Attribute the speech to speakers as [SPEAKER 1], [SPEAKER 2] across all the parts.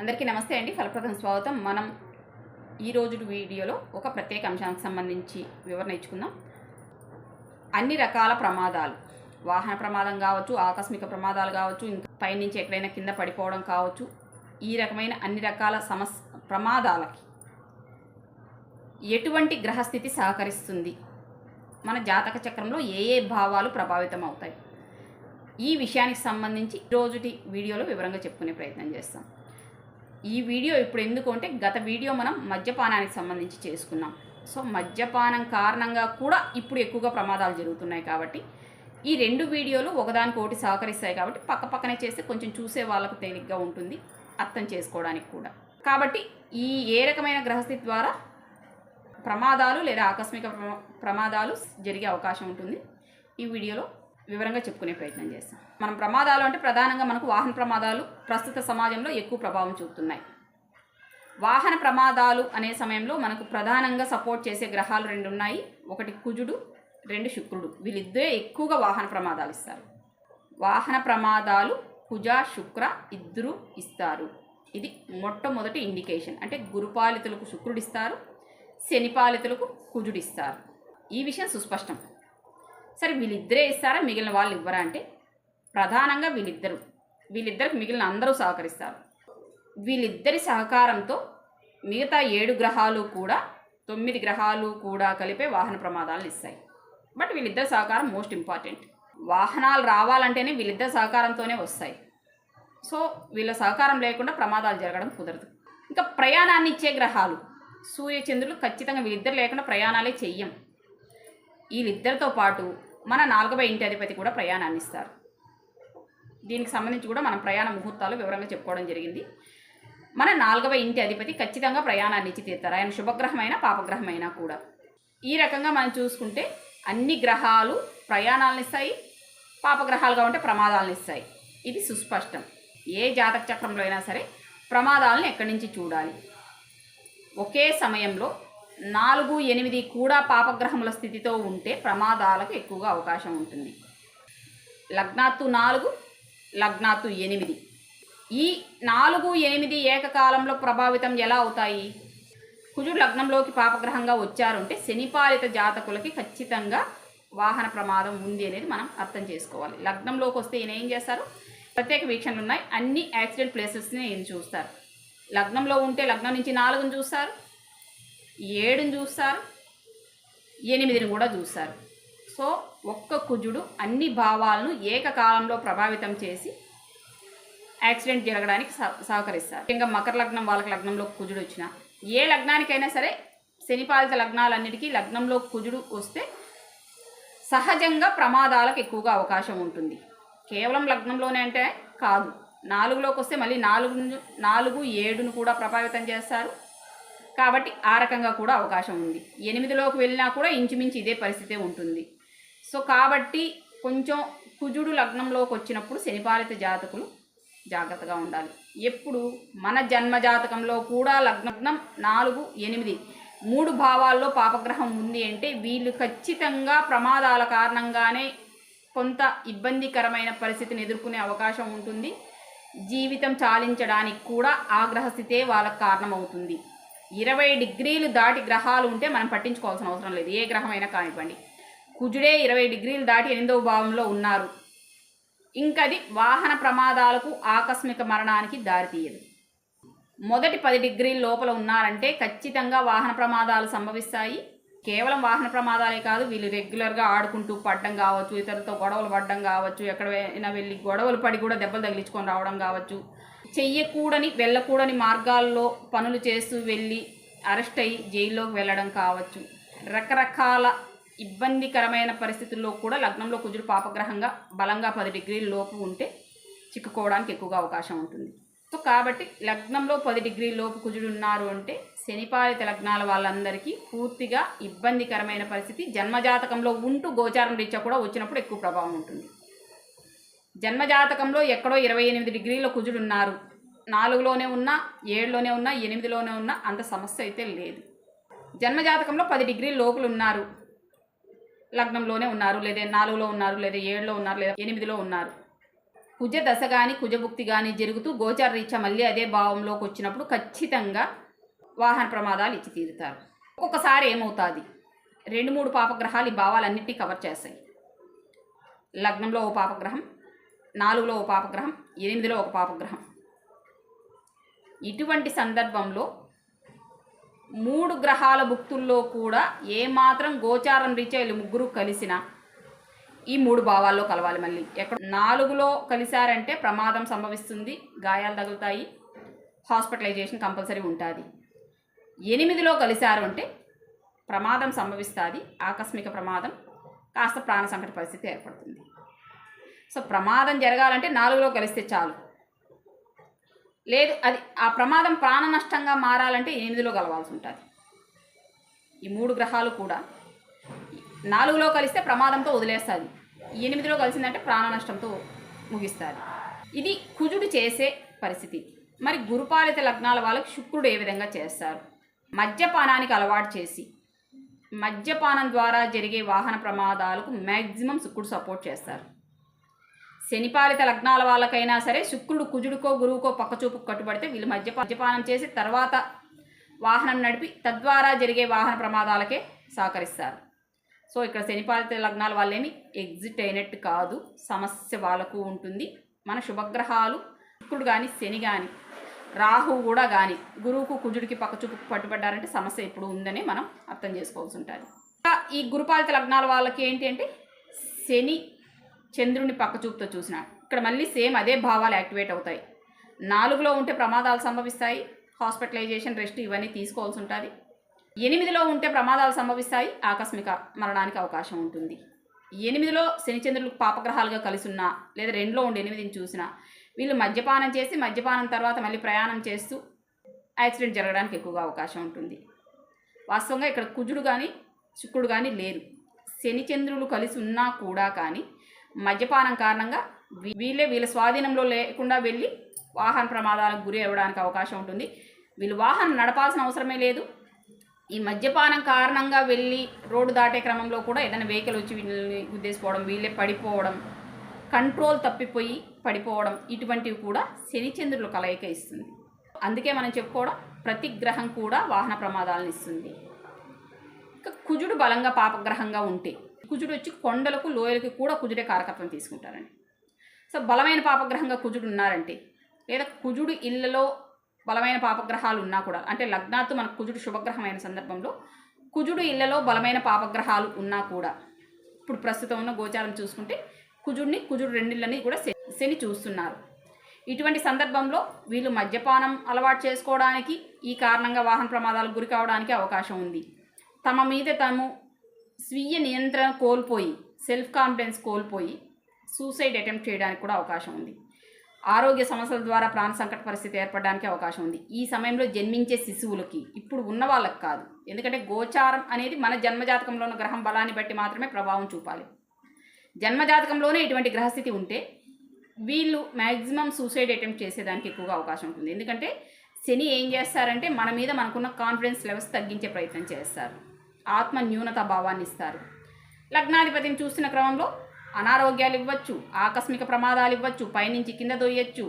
[SPEAKER 1] అందరికీ నమస్తే అండి. ఫలప్రదం స్వాగతం. మనం ఈ రోజు వీడియోలో ఒక ప్రత్యేక అంశానికి సంబంధించి వివరణ ఇచ్చుకుందాం. అన్ని రకాల ప్రమాదాలు. వాహన ప్రమాదం కావచ్చు ఆకస్మిక ప్రమాదాలు కావచ్చు ఇంకా పైనుంచి ఎక్కడైనా కింద పడిపోవడం కావచ్చు ఈ రకమైన అన్ని రకాల సమస్ ప్రమాదాలకి ఎటువంటి గ్రహస్థితి సహకరిస్తుంది? మన జాతక చక్రంలో ఏ ఏ భావాలు ప్రభావితం అవుతాయి ఈ విషయానికి సంబంధించి రోజుటి వీడియోలో వివరంగా చెప్పుకునే ప్రయత్నం చేస్తాం. ఈ వీడియో ఇప్పుడు ఎందుకు అంటే గత వీడియో మనం మద్యపానానికి సంబంధించి చేసుకున్నాం. సో మద్యపానం కారణంగా కూడా ఇప్పుడు ఎక్కువగా ప్రమాదాలు జరుగుతున్నాయి కాబట్టి ఈ రెండు వీడియోలు ఒకదానికొకటి సహకరిస్తాయి కాబట్టి పక్క పక్కనే చేస్తే కొంచెం చూసే వాళ్ళకు తేలిగ్గా ఉంటుంది అర్థం చేసుకోవడానికి కూడా. కాబట్టి ఈ ఏ రకమైన గ్రహస్థితి ద్వారా ప్రమాదాలు లేదా ఆకస్మిక ప్రమాదాలు జరిగే అవకాశం ఉంటుంది. ఈ వీడియోలో వివరంగా చెప్పుకునే ప్రయత్నం చేస్తాం. మనం ప్రమాదాలు అంటే ప్రధానంగా మనకు వాహన ప్రమాదాలు ప్రస్తుత సమాజంలో ఎక్కువ ప్రభావం చూపుతున్నాయి. వాహన ప్రమాదాలు అనే సమయంలో మనకు ప్రధానంగా సపోర్ట్ చేసే గ్రహాలు రెండు ఉన్నాయి. ఒకటి కుజుడు రెండు శుక్రుడు. వీళ్ళిద్దరే ఎక్కువగా వాహన ప్రమాదాలు ఇస్తారు. వాహన ప్రమాదాలు కుజ శుక్ర ఇద్దరు ఇస్తారు. ఇది మొట్టమొదటి ఇండికేషన్. అంటే గురుపాలితులకు శుక్రుడు ఇస్తారు శనిపాలితులకు కుజుడు ఇస్తారు ఈ విషయం సుస్పష్టం. సరే వీళ్ళిద్దరే ఇస్తారా? మిగిలిన వాళ్ళు ఇవ్వరా అంటే ప్రధానంగా వీళ్ళిద్దరు. వీళ్ళిద్దరికి మిగిలిన అందరూ సహకరిస్తారు. వీళ్ళిద్దరి సహకారంతో మిగతా ఏడు గ్రహాలు కూడా తొమ్మిది గ్రహాలు కూడా కలిపే వాహన ప్రమాదాలను ఇస్తాయి. బట్ వీళ్ళిద్దరి సహకారం మోస్ట్ ఇంపార్టెంట్. వాహనాలు రావాలంటేనే వీళ్ళిద్దరి సహకారంతోనే వస్తాయి. సో వీళ్ళ సహకారం లేకుండా ప్రమాదాలు జరగడం కుదరదు. ఇంకా ప్రయాణాన్ని ఇచ్చే గ్రహాలు సూర్య చంద్రులు ఖచ్చితంగా వీళ్ళిద్దరు లేకుండా ప్రయాణాలే చెయ్యం. వీళ్ళిద్దరితో పాటు మన నాలుగవ ఇంటి అధిపతి కూడా ప్రయాణాన్ని ఇస్తారు. దీనికి సంబంధించి కూడా మనం ప్రయాణ ముహూర్తాలు వివరంగా చెప్పుకోవడం జరిగింది. మన నాలుగవ ఇంటి అధిపతి ఖచ్చితంగా ప్రయాణాన్ని ఇచ్చి తీరుతారు. ఆయన శుభగ్రహమైన పాపగ్రహమైనా కూడా. ఈ రకంగా మనం చూసుకుంటే అన్ని గ్రహాలు ప్రయాణాలను ఇస్తాయి పాపగ్రహాలుగా ఉంటే ప్రమాదాలను ఇస్తాయి. ఇది సుస్పష్టం. ఏ జాతక చక్రంలో అయినా సరే ప్రమాదాలను ఎక్కడి నుంచి చూడాలి? ఒకే సమయంలో నాలుగు ఎనిమిది కూడా పాపగ్రహముల స్థితితో ఉంటే ప్రమాదాలకు ఎక్కువగా అవకాశం ఉంటుంది. లగ్నాత్తు నాలుగు లగ్నాత్తు ఎనిమిది. ఈ నాలుగు ఎనిమిది ఏకకాలంలో ప్రభావితం ఎలా అవుతాయి? కుజుడు లగ్నంలోకి పాపగ్రహంగా వచ్చారంటే శనిపాలిత జాతకులకి ఖచ్చితంగా వాహన ప్రమాదం ఉంది అనేది మనం అర్థం చేసుకోవాలి. లగ్నంలోకి వస్తే ఈయన ఏం చేస్తారు? ప్రత్యేక వీక్షణలు ఉన్నాయి. అన్ని యాక్సిడెంట్ ప్లేసెస్ని ఈయన చూస్తారు. లగ్నంలో ఉంటే లగ్నం నుంచి నాలుగుని చూస్తారు. ఏడుని చూస్తారు ఎనిమిదిని కూడా చూస్తారు. సో ఒక్క కుజుడు అన్ని భావాలను ఏకకాలంలో ప్రభావితం చేసి యాక్సిడెంట్ జరగడానికి సహ సహకరిస్తారు. ఇంకా మకర లగ్నం వాళ్ళకి లగ్నంలో కుజుడు వచ్చిన ఏ లగ్నానికైనా సరే శనిపాలిత లగ్నాలన్నిటికీ లగ్నంలో కుజుడు వస్తే సహజంగా ప్రమాదాలకు ఎక్కువగా అవకాశం ఉంటుంది. కేవలం లగ్నంలోనే అంటే కాదు. నాలుగులోకి వస్తే మళ్ళీ నాలుగు నాలుగు ఏడును కూడా ప్రభావితం చేస్తారు. కాబట్టి ఆ రకంగా కూడా అవకాశం ఉంది. ఎనిమిదిలోకి వెళ్ళినా కూడా ఇంచుమించు ఇదే పరిస్థితే ఉంటుంది. సో కాబట్టి కొంచెం కుజుడు లగ్నంలోకి వచ్చినప్పుడు శనిపాలిత జాతకులు జాగ్రత్తగా ఉండాలి. ఎప్పుడు మన జన్మ జాతకంలో కూడా లగ్నం నాలుగు ఎనిమిది మూడు భావాల్లో పాపగ్రహం ఉంది అంటే వీళ్ళు ఖచ్చితంగా ప్రమాదాల కారణంగానే కొంత ఇబ్బందికరమైన పరిస్థితిని ఎదుర్కొనే అవకాశం ఉంటుంది. జీవితం చాలించడానికి కూడా ఆ గ్రహస్థితే వాళ్ళకు కారణమవుతుంది. ఇరవై డిగ్రీలు దాటి గ్రహాలు ఉంటే మనం పట్టించుకోవాల్సిన అవసరం లేదు. ఏ గ్రహమైనా కానివ్వండి. కుజుడే ఇరవై డిగ్రీలు దాటి ఎనిమిదవ భావంలో ఉన్నారు. ఇంకది వాహన ప్రమాదాలకు ఆకస్మిక మరణానికి దారితీయదు. మొదటి పది డిగ్రీల లోపల ఉన్నారంటే ఖచ్చితంగా వాహన ప్రమాదాలు సంభవిస్తాయి. కేవలం వాహన ప్రమాదాలే కాదు వీళ్ళు రెగ్యులర్గా ఆడుకుంటూ పడడం కావచ్చు ఇతరులతో గొడవలు పడడం కావచ్చు ఎక్కడైనా వెళ్ళి గొడవలు పడి కూడా దెబ్బలు తగిలించుకొని రావడం కావచ్చు. చెయ్యకూడని వెళ్ళకూడని మార్గాల్లో పనులు చేస్తూ వెళ్ళి అరెస్ట్ అయ్యి జైల్లోకి వెళ్ళడం కావచ్చు. రకరకాల ఇబ్బందికరమైన పరిస్థితుల్లో కూడా లగ్నంలో కుజుడు పాపగ్రహంగా బలంగా పది డిగ్రీల లోపు ఉంటే చిక్కుకోవడానికి ఎక్కువగా అవకాశం ఉంటుంది. సో కాబట్టి లగ్నంలో పది డిగ్రీల లోపు కుజుడు ఉన్నారు అంటే శనిపాలిత లగ్నాల వాళ్ళందరికీ పూర్తిగా ఇబ్బందికరమైన పరిస్థితి. జన్మజాతకంలో ఉంటూ గోచారం రీత్యా కూడా వచ్చినప్పుడు ఎక్కువ ప్రభావం ఉంటుంది. జన్మజాతకంలో ఎక్కడో ఇరవై ఎనిమిది డిగ్రీల కుజుడు ఉన్నారు నాలుగులోనే ఉన్నా ఏడులోనే ఉన్నా ఎనిమిదిలోనే ఉన్నా అంత సమస్య అయితే లేదు. జన్మజాతకంలో పది డిగ్రీల లోకులు ఉన్నారు లగ్నంలోనే ఉన్నారు లేదా నాలుగులో ఉన్నారు లేదా ఏడులో ఉన్నారు లేదా ఎనిమిదిలో ఉన్నారు. కుజ దశ కానీ కుజభుక్తి కానీ జరుగుతూ గోచార రీత్యా మళ్ళీ అదే భావంలోకి వచ్చినప్పుడు ఖచ్చితంగా వాహన ప్రమాదాలు ఇచ్చి తీరుతారు. ఒక్కొక్కసారి ఏమవుతుంది? రెండు మూడు పాపగ్రహాలు ఈ భావాలన్నింటినీ కవర్ చేస్తాయి. లగ్నంలో ఓ పాపగ్రహం నాలుగులో ఒక పాపగ్రహం ఎనిమిదిలో ఒక పాపగ్రహం. ఇటువంటి సందర్భంలో మూడు గ్రహాల భుక్తుల్లో కూడా ఏమాత్రం గోచారం రీత్యా వీళ్ళు ముగ్గురు కలిసిన ఈ మూడు భావాల్లో కలవాలి మళ్ళీ. ఎక్కడ నాలుగులో కలిశారంటే ప్రమాదం సంభవిస్తుంది గాయాలు తగులుతాయి హాస్పిటలైజేషన్ కంపల్సరీ ఉంటుంది. ఎనిమిదిలో కలిశారు అంటే ప్రమాదం సంభవిస్తుంది ఆకస్మిక ప్రమాదం కాస్త ప్రాణ సంకట పరిస్థితి ఏర్పడుతుంది. సో ప్రమాదం జరగాలంటే నాలుగులో కలిస్తే చాలు. లేదు అది ఆ ప్రమాదం ప్రాణ నష్టంగా మారాలంటే ఎనిమిదిలో కలవాల్సి ఉంటుంది. ఈ మూడు గ్రహాలు కూడా నాలుగులో కలిస్తే ప్రమాదంతో వదిలేస్తుంది. ఎనిమిదిలో కలిసిందంటే ప్రాణ నష్టంతో ముగిస్తుంది. ఇది కుజుడు చేసే పరిస్థితి. మరి గురుపాలిత లగ్నాల వాళ్ళకి శుక్రుడు ఏ విధంగా చేస్తారు? మద్యపానానికి అలవాటు చేసి మద్యపానం ద్వారా జరిగే వాహన ప్రమాదాలకు మ్యాక్సిమం శుక్రుడు సపోర్ట్ చేస్తారు. శనిపాలిత లగ్నాల వాళ్ళకైనా సరే శుక్రుడు కుజుడికో గురువుకో పక్కచూపు కట్టుబడితే వీళ్ళు మద్య మద్యపానం చేసి తర్వాత వాహనం నడిపి తద్వారా జరిగే వాహన ప్రమాదాలకే సహకరిస్తారు. సో ఇక్కడ శనిపాలిత లగ్నాల వాళ్ళేమి ఎగ్జిట్ అయినట్టు కాదు. సమస్య వాళ్ళకు ఉంటుంది. మన శుభగ్రహాలు శుక్రుడు కానీ శని కానీ రాహు కూడా కానీ గురువుకు కుజుడికి పక్కచూపు పట్టుబడ్డారంటే సమస్య ఇప్పుడు ఉందని మనం అర్థం చేసుకోవాల్సి ఉంటుంది. ఈ గురుపాలిత లగ్నాల వాళ్ళకి ఏంటి అంటే శని చంద్రుని పక్కచూపుతో చూసిన. ఇక్కడ మళ్ళీ సేమ్ అదే భావాలు యాక్టివేట్ అవుతాయి. నాలుగులో ఉంటే ప్రమాదాలు సంభవిస్తాయి. హాస్పిటలైజేషన్ రెస్ట్ ఇవన్నీ తీసుకోవాల్సి ఉంటుంది. ఎనిమిదిలో ఉంటే ప్రమాదాలు సంభవిస్తాయి. ఆకస్మిక మరణానికి అవకాశం ఉంటుంది. ఎనిమిదిలో శనిచంద్రులు పాపగ్రహాలుగా కలిసున్నా లేదా రెండులో ఉండి ఎనిమిదిని చూసినా వీళ్ళు మద్యపానం చేసి మద్యపానం తర్వాత మళ్ళీ ప్రయాణం చేస్తూ యాక్సిడెంట్ జరగడానికి ఎక్కువగా అవకాశం ఉంటుంది. వాస్తవంగా ఇక్కడ కుజుడు కానీ శుక్రుడు కానీ లేరు. శనిచంద్రులు కలిసి ఉన్నా కూడా కానీ మద్యపానం కారణంగా వీళ్ళే వీళ్ళ స్వాధీనంలో లేకుండా వెళ్ళి వాహన ప్రమాదాలకు గురి అవ్వడానికి అవకాశం ఉంటుంది. వీళ్ళు వాహనం నడపాల్సిన అవసరమే లేదు. ఈ మద్యపానం కారణంగా వెళ్ళి రోడ్డు దాటే క్రమంలో కూడా ఏదైనా వెహికల్ వచ్చి వీళ్ళని గుద్దేసిపోవడం వీళ్ళే పడిపోవడం కంట్రోల్ తప్పిపోయి పడిపోవడం ఇటువంటివి కూడా శనిచంద్రుల కలయిక ఇస్తుంది. అందుకే మనం చెప్పుకోవడం ప్రతి గ్రహం కూడా వాహన ప్రమాదాలను ఇస్తుంది. ఇంకా కుజుడు బలంగా పాపగ్రహంగా ఉంటే కుజుడు వచ్చి కొండలకు లోయలకు కూడా కుజుడే కారకత్వం తీసుకుంటారండి. సో బలమైన పాపగ్రహంగా కుజుడు ఉన్నారంటే లేదా కుజుడు ఇళ్ళలో బలమైన పాపగ్రహాలు ఉన్నా కూడా అంటే లగ్నాత్తు మనకు కుజుడు శుభగ్రహమైన సందర్భంలో కుజుడు ఇళ్ళలో బలమైన పాపగ్రహాలు ఉన్నా కూడా ఇప్పుడు ప్రస్తుతం ఉన్న గోచారం చూసుకుంటే కుజుడిని కుజుడు రెండిళ్ళని కూడా శని- శని చూస్తున్నారు. ఇటువంటి సందర్భంలో వీళ్ళు మద్యపానం అలవాటు చేసుకోవడానికి ఈ కారణంగా వాహన ప్రమాదాలకు గురి కావడానికి అవకాశం ఉంది. తమ మీద తాము స్వీయ నియంత్రణ కోల్పోయి సెల్ఫ్ కాన్ఫిడెన్స్ కోల్పోయి సూసైడ్ అటెంప్ట్ చేయడానికి కూడా అవకాశం ఉంది. ఆరోగ్య సమస్యల ద్వారా ప్రాణ సంకట పరిస్థితి ఏర్పడడానికి అవకాశం ఉంది. ఈ సమయంలో జన్మించే శిశువులకి ఇప్పుడు ఉన్న వాళ్ళకి కాదు. ఎందుకంటే గోచారం అనేది మన జన్మజాతకంలో ఉన్న గ్రహం బలాన్ని బట్టి మాత్రమే ప్రభావం చూపాలి. జన్మజాతకంలోనే ఇటువంటి గ్రహస్థితి ఉంటే వీళ్ళు మ్యాక్సిమం సూసైడ్ అటెంప్ట్ చేసేదానికి ఎక్కువగా అవకాశం ఉంటుంది. ఎందుకంటే శని ఏం చేస్తారంటే మన మీద మనకున్న కాన్ఫిడెన్స్ లెవెల్స్ తగ్గించే ప్రయత్నం చేస్తారు. ఆత్మ న్యూనత భావాన్ని ఇస్తారు లగ్నాధిపతిని చూసిన క్రమంలో అనారోగ్యాలు ఇవ్వచ్చు ఆకస్మిక ప్రమాదాలు ఇవ్వచ్చు పైనుంచి కింద దొయ్యొచ్చు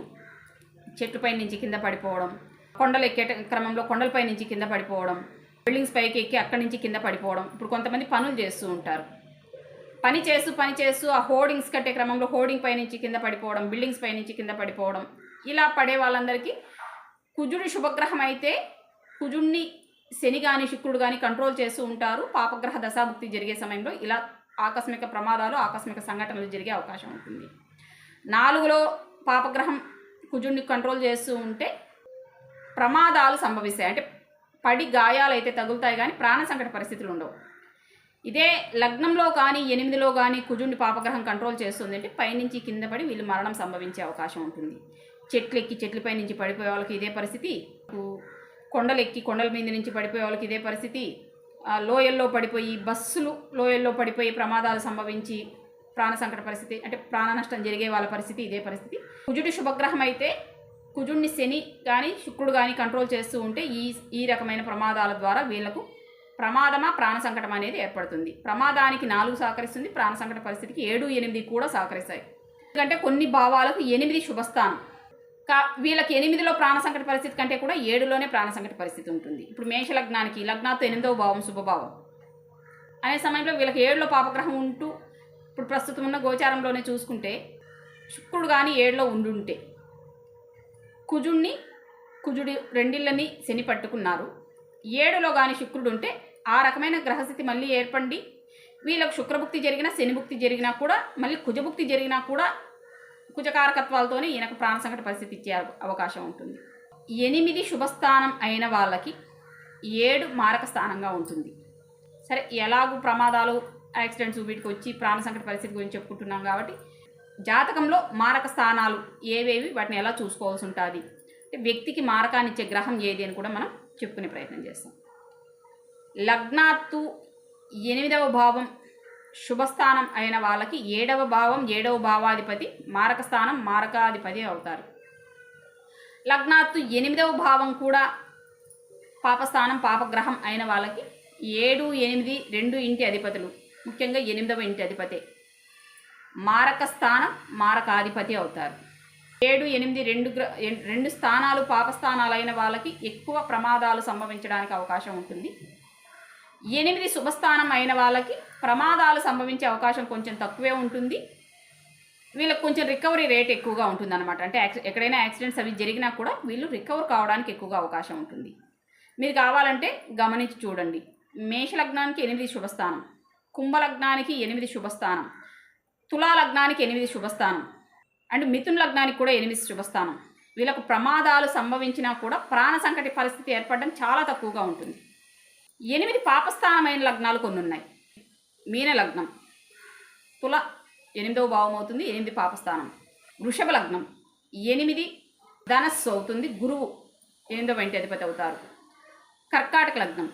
[SPEAKER 1] చెట్టుపై నుంచి కింద పడిపోవడం కొండలు ఎక్కే క్రమంలో కొండలపై నుంచి కింద పడిపోవడం బిల్డింగ్స్ పైకి ఎక్కి అక్కడి నుంచి కింద పడిపోవడం ఇప్పుడు కొంతమంది పనులు చేస్తూ ఉంటారు. పని చేస్తూ పని చేస్తూ ఆ హోర్డింగ్స్ కట్టే క్రమంలో హోర్డింగ్ పై నుంచి కింద పడిపోవడం బిల్డింగ్స్ పై నుంచి కింద పడిపోవడం ఇలా పడే వాళ్ళందరికీ కుజుడి శుభగ్రహం అయితే కుజుడిని శని కానీ శుక్రుడు కానీ కంట్రోల్ చేస్తూ ఉంటారు. పాపగ్రహ దశాభుక్తి జరిగే సమయంలో ఇలా ఆకస్మిక ప్రమాదాలు ఆకస్మిక సంఘటనలు జరిగే అవకాశం ఉంటుంది. నాలుగులో పాపగ్రహం కుజుడిని కంట్రోల్ చేస్తూ ఉంటే ప్రమాదాలు సంభవిస్తాయి. అంటే పడి గాయాలు అయితే తగులుతాయి కానీ ప్రాణ సంకట పరిస్థితులు ఉండవు. ఇదే లగ్నంలో కానీ ఎనిమిదిలో కానీ కుజుడిని పాపగ్రహం కంట్రోల్ చేస్తుంది అంటే పైనుంచి కింద పడి వీళ్ళు మరణం సంభవించే అవకాశం ఉంటుంది. చెట్లు ఎక్కి చెట్లపై నుంచి పడిపోయే వాళ్ళకి ఇదే పరిస్థితి. కొండలు ఎక్కి కొండల మీద నుంచి పడిపోయే వాళ్ళకి ఇదే పరిస్థితి. లోయల్లో పడిపోయి బస్సులు లోయల్లో పడిపోయి ప్రమాదాలు సంభవించి ప్రాణ సంకట పరిస్థితి అంటే ప్రాణ నష్టం జరిగే వాళ్ళ పరిస్థితి ఇదే పరిస్థితి. కుజుడు శుభగ్రహం అయితే కుజుడిని శని కానీ శుక్రుడు కానీ కంట్రోల్ చేస్తూ ఉంటే ఈ ఈ రకమైన ప్రమాదాల ద్వారా వీళ్ళకు ప్రమాదమా ప్రాణ సంకటం అనేది ఏర్పడుతుంది. ప్రమాదానికి నాలుగు సహకరిస్తుంది ప్రాణ సంకట పరిస్థితికి ఏడు ఎనిమిది కూడా సహకరిస్తాయి. ఎందుకంటే కొన్ని భావాలకు ఎనిమిది శుభస్థానం. వీళ్ళకి ఎనిమిదిలో ప్రాణ సంకట పరిస్థితి కంటే కూడా ఏడులోనే ప్రాణ సంకట పరిస్థితి ఉంటుంది. ఇప్పుడు మేష లగ్నానికి లగ్నాతో ఎనిమిదవ భావం శుభభావం అనే సమయంలో వీళ్ళకి ఏడులో పాపగ్రహం ఉంటూ ఇప్పుడు ప్రస్తుతం ఉన్న గోచారంలోనే చూసుకుంటే శుక్రుడు కానీ ఏడులో ఉండుంటే కుజుణ్ణి కుజుడి రెండిళ్ళని శని పట్టుకున్నారు. ఏడులో కానీ శుక్రుడు ఉంటే ఆ రకమైన గ్రహస్థితి మళ్ళీ ఏర్పడి. వీళ్ళకు శుక్రభుక్తి జరిగినా శనిభుక్తి జరిగినా కూడా మళ్ళీ కుజభుక్తి జరిగినా కూడా కుజకారకత్వాలతోనే ఈయనకు ప్రాణ సంకట పరిస్థితి ఇచ్చే అవకాశం ఉంటుంది. ఎనిమిది శుభస్థానం అయిన వాళ్ళకి ఏడు మారక స్థానంగా ఉంటుంది. సరే ఎలాగూ ప్రమాదాలు యాక్సిడెంట్స్ వీటికి వచ్చి ప్రాణ సంకట పరిస్థితి గురించి చెప్పుకుంటున్నాం కాబట్టి జాతకంలో మారక స్థానాలు ఏవేవి వాటిని ఎలా చూసుకోవాల్సి ఉంటుంది? అంటే వ్యక్తికి మారకాన్ని ఇచ్చే గ్రహం ఏది అని కూడా మనం చెప్పుకునే ప్రయత్నం చేస్తాం. లగ్నాత్తు ఎనిమిదవ భావం శుభస్థానం అయిన వాళ్ళకి ఏడవ భావం ఏడవ భావాధిపతి మారక స్థానం మారకాధిపతి అవుతారు. లగ్నాత్తు ఎనిమిదవ భావం కూడా పాపస్థానం పాపగ్రహం అయిన వాళ్ళకి ఏడు ఎనిమిది రెండు ఇంటి అధిపతులు. ముఖ్యంగా ఎనిమిదవ ఇంటి అధిపతే. మారక స్థానం మారకాధిపతి అవుతారు. ఏడు ఎనిమిది రెండు గ్ర రెండు స్థానాలు పాపస్థానాలు అయిన వాళ్ళకి ఎక్కువ ప్రమాదాలు సంభవించడానికి అవకాశం ఉంటుంది. ఎనిమిది శుభస్థానం అయిన వాళ్ళకి ప్రమాదాలు సంభవించే అవకాశం కొంచెం తక్కువే ఉంటుంది. వీళ్ళకి కొంచెం రికవరీ రేట్ ఎక్కువగా ఉంటుంది అనమాట అంటే యాక్సి- ఎక్కడైనా యాక్సిడెంట్స్ అవి జరిగినా కూడా వీళ్ళు రికవర్ కావడానికి ఎక్కువగా అవకాశం ఉంటుంది. మీరు కావాలంటే గమనించి చూడండి. మేష లగ్నానికి ఎనిమిది శుభస్థానం కుంభ లగ్నానికి ఎనిమిది శుభస్థానం తులా లగ్నానికి ఎనిమిది శుభస్థానం అండ్ మిథున్ లగ్నానికి కూడా ఎనిమిది శుభస్థానం. వీళ్ళకు ప్రమాదాలు సంభవించినా కూడా ప్రాణ సంకటి పరిస్థితి ఏర్పడడం చాలా తక్కువగా ఉంటుంది. ఎనిమిది పాపస్థానమైన లగ్నాలు కొన్ని ఉన్నాయి మీన లగ్నం. తుల ఎనిమిదవ భావం అవుతుంది ఎనిమిది పాపస్థానం. వృషభ లగ్నం. ఎనిమిది ధనస్సు అవుతుంది గురువు ఎనిమిదవ ఇంటి అధిపతి అవుతారు. కర్కాటక లగ్నం.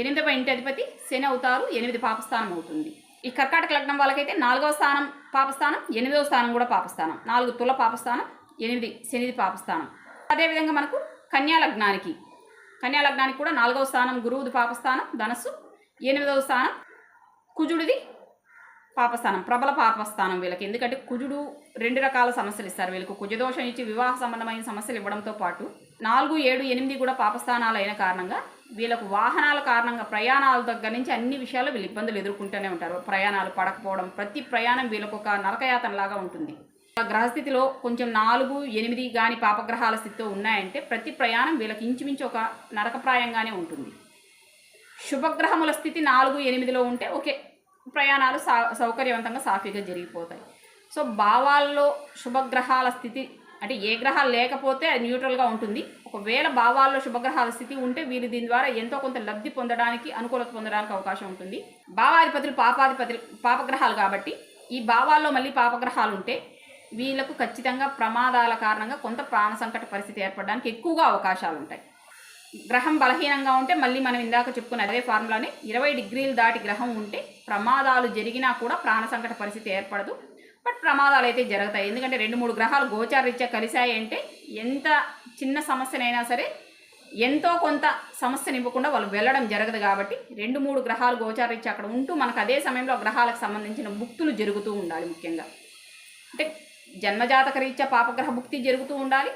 [SPEAKER 1] ఎనిమిదవ ఇంటి అధిపతి శని అవుతారు ఎనిమిది పాపస్థానం అవుతుంది. ఈ కర్కాటక లగ్నం వాళ్ళకైతే నాలుగవ స్థానం పాపస్థానం ఎనిమిదవ స్థానం కూడా పాపస్థానం. నాలుగు తుల పాపస్థానం ఎనిమిది శనిది పాపస్థానం. అదేవిధంగా మనకు కన్యా లగ్నానికి కన్యా లగ్నానికి కూడా నాలుగవ స్థానం గురువుది పాపస్థానం ధనస్సు. ఎనిమిదవ స్థానం కుజుడిది పాపస్థానం ప్రబల పాపస్థానం వీళ్ళకి. ఎందుకంటే కుజుడు రెండు రకాల సమస్యలు ఇస్తారు వీళ్ళకు. కుజదోషం ఇచ్చి వివాహ సంబంధమైన సమస్యలు ఇవ్వడంతో పాటు నాలుగు ఏడు ఎనిమిది కూడా పాపస్థానాలు అయిన కారణంగా వీళ్ళకు వాహనాల కారణంగా ప్రయాణాల దగ్గర నుంచి అన్ని విషయాల్లో వీళ్ళు ఇబ్బందులు ఎదుర్కొంటూనే ఉంటారు. ప్రయాణాలు పడకపోవడం ప్రతి ప్రయాణం వీళ్ళకు ఒక నరకయాతనలాగా ఉంటుంది. గ్రహస్థితిలో కొంచెం నాలుగు ఎనిమిది కానీ పాపగ్రహాల స్థితితో ఉన్నాయంటే ప్రతి ప్రయాణం వీళ్ళకి ఇంచుమించు ఒక నరకప్రాయంగానే ఉంటుంది. శుభగ్రహముల స్థితి నాలుగు ఎనిమిదిలో ఉంటే ఓకే ప్రయాణాలు సా సౌకర్యవంతంగా సాఫీగా జరిగిపోతాయి. సో భావాల్లో శుభగ్రహాల స్థితి అంటే ఏ గ్రహాలు లేకపోతే అది న్యూట్రల్గా ఉంటుంది. ఒకవేళ భావాల్లో శుభగ్రహాల స్థితి ఉంటే వీరు దీని ద్వారా ఎంతో కొంత లబ్ధి పొందడానికి అనుకూలత పొందడానికి అవకాశం ఉంటుంది. భావాధిపతులు పాపాధిపతులు పాపగ్రహాలు కాబట్టి ఈ భావాల్లో మళ్ళీ పాపగ్రహాలు ఉంటే వీళ్ళకు ఖచ్చితంగా ప్రమాదాల కారణంగా కొంత ప్రాణ సంకట పరిస్థితి ఏర్పడడానికి ఎక్కువగా అవకాశాలు ఉంటాయి. గ్రహం బలహీనంగా ఉంటే మళ్ళీ మనం ఇందాక చెప్పుకున్న అదే ఫార్ములాని ఇరవై డిగ్రీలు దాటి గ్రహం ఉంటే ప్రమాదాలు జరిగినా కూడా ప్రాణ సంకట పరిస్థితి ఏర్పడదు. బట్ ప్రమాదాలు అయితే జరుగుతాయి. ఎందుకంటే రెండు మూడు గ్రహాలు గోచారీత్యా కలిశాయి అంటే ఎంత చిన్న సమస్యనైనా సరే ఎంతో కొంత సమస్యనివ్వకుండా వాళ్ళు వెళ్ళడం జరగదు కాబట్టి రెండు మూడు గ్రహాలు గోచారరీత్యా అక్కడ ఉంటూ మనకు అదే సమయంలో ఆ గ్రహాలకు సంబంధించిన ముక్తులు జరుగుతూ ఉండాలి ముఖ్యంగా. అంటే జన్మజాతక రీత్యా పాపగ్రహ భుక్తి జరుగుతూ ఉండాలి.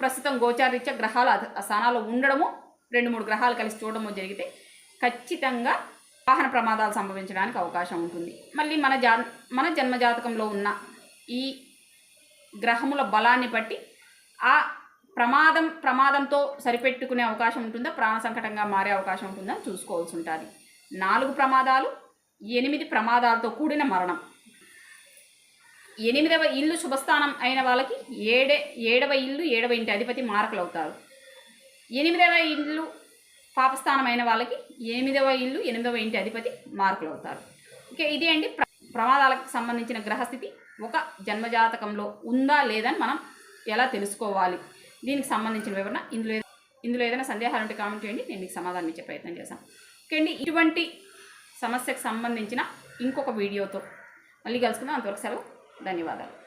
[SPEAKER 1] ప్రస్తుతం గోచారరీత్యా గ్రహాలు అధ- స్థానాల్లో ఉండడము రెండు మూడు గ్రహాలు కలిసి చూడడము జరిగితే ఖచ్చితంగా వాహన ప్రమాదాలు సంభవించడానికి అవకాశం ఉంటుంది. మళ్ళీ మన జా మన జన్మజాతకంలో ఉన్న ఈ గ్రహముల బలాన్ని బట్టి ఆ ప్రమాదం ప్రమాదంతో సరిపెట్టుకునే అవకాశం ఉంటుందా? ప్రాణ సంకటంగా మారే అవకాశం ఉంటుందా? చూసుకోవాల్సి ఉంటుంది. నాలుగు ప్రమాదాలు ఎనిమిది ప్రమాదాలతో కూడిన మరణం. ఎనిమిదవ ఇల్లు శుభస్థానం అయిన వాళ్ళకి ఏడే ఏడవ ఇల్లు ఏడవ ఇంటి అధిపతి మారకులు అవుతారు ఎనిమిదవ ఇల్లు పాపస్థానం అయిన వాళ్ళకి ఎనిమిదవ ఇల్లు ఎనిమిదవ ఇంటి అధిపతి మార్కులు అవుతారు ఓకే ఇదే అండి. ప్రమాదాలకు సంబంధించిన గ్రహస్థితి ఒక జన్మజాతకంలో ఉందా లేదని మనం ఎలా తెలుసుకోవాలి? దీనికి సంబంధించిన వివరణ ఇందులో ఇందులో ఏదైనా సందేహాలు ఉంటే కామెంట్ చేయండి. నేను మీకు సమాధానం ఇచ్చే ప్రయత్నం చేశాను ఓకే అండి ఇటువంటి సమస్యకు సంబంధించిన ఇంకొక వీడియోతో మళ్ళీ కలుసుకుందాం. అంతవరకు సెలవు. ధన్యవాదాలు.